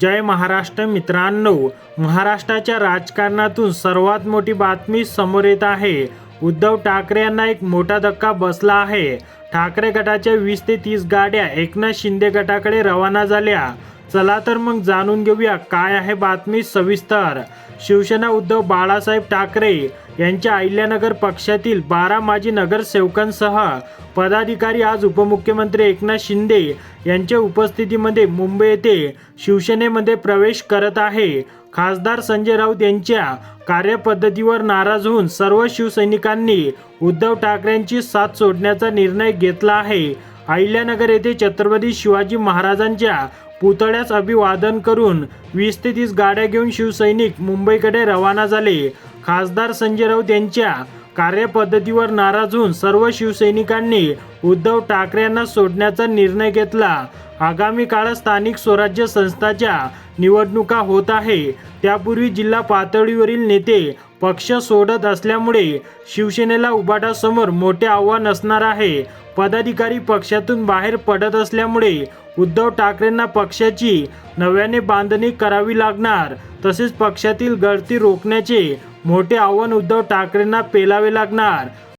जय महाराष्ट्र मित्रांनो महाराष्ट्राच्या राजकारणातून सर्वात मोठी बातमी समोर येत आहे. उद्धव ठाकरे यांना एक मोठा धक्का बसला आहे. ठाकरे गटाच्या वीस ते तीस गाड्या एकनाथ शिंदे गटाकडे रवाना झाल्या. चला तर मग जाणून घेऊया काय आहे बातमी सविस्तर. शिवसेना उद्धव बाळासाहेब ठाकरे यांच्या अहिल्यानगर पक्षातील बारा माजी नगरसेवकांसह पदाधिकारी आज उपमुख्यमंत्री एकनाथ शिंदे यांच्या उपस्थितीमध्ये मुंबई येथे शिवसेनेमध्ये प्रवेश करत आहे. खासदार संजय राऊत यांच्या कार्यपद्धतीवर नाराज होऊन सर्व शिवसैनिकांनी उद्धव ठाकरेंची साथ सोडण्याचा निर्णय घेतला आहे. अहिल्यानगर येथे छत्रपती शिवाजी महाराजांच्या पुतळ्यास अभिवादन करून वीस ते तीस गाड्या घेऊन शिवसैनिक मुंबईकडे रवाना झाले. खासदार संजय राऊत यांच्या कार्यपद्धतीवर नाराज होऊन सर्व शिवसैनिकांनी उद्धव ठाकरे यांना सोडण्याचा निर्णय घेतला. आगामी काळात स्थानिक स्वराज्य संस्थाच्या निवडणुका होत आहे. त्यापूर्वी जिल्हा पातळीवरील नेते पक्ष सोडत असल्यामुळे शिवसेनेला उबाटासमोर मोठे आव्हान असणार आहे. पदाधिकारी पक्षातून बाहेर पडत असल्यामुळे उद्धव ठाकरेंना पक्षाची नव्याने बांधणी करावी लागणार तसेच पक्षातील गळती रोखण्याचे मोठे आव्हान उद्धव ठाकरेंना पेलावे लागणार.